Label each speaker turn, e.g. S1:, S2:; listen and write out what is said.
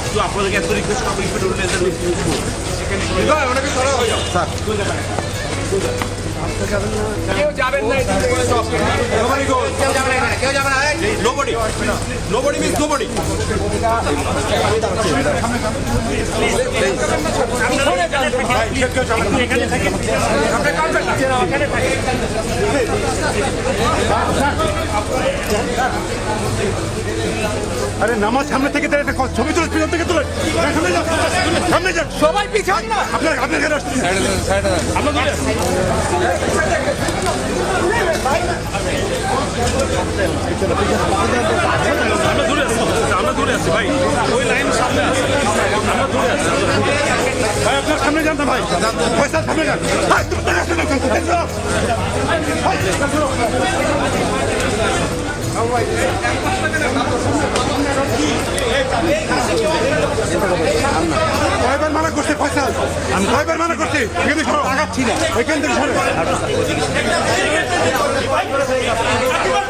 S1: একটু আপনাদেরকে এত রিকোয়েস্ট করব একটু অনেকে সরা হয়ে যাও
S2: কেউ যাবেন না এদিকে।
S1: Nobody goes.
S2: কেউ যাবে না এই,
S1: Nobody. Nobody means nobody.
S3: আরে নামাজ সামনে থেকে তার একটা ছবি তুলে পিছন থেকে তুলে। সামনে যান সামনে যান
S2: সবাই পিছন না।
S3: আপনার আপনার এখানে আসছেন
S1: আমরা দূরে আছি আমরা দূরে আছি ভাই। ওই লাইন সামনে আছে। আমরা দূরে আছি
S3: ভাই আপনার সামনে যান না ভাই। পয়সা সামনে যান। ভাই, তুমি আমি কয়বার মানা করছি। এখান থেকে সরো। আগাচ্ছি না এখান থেকে সরো।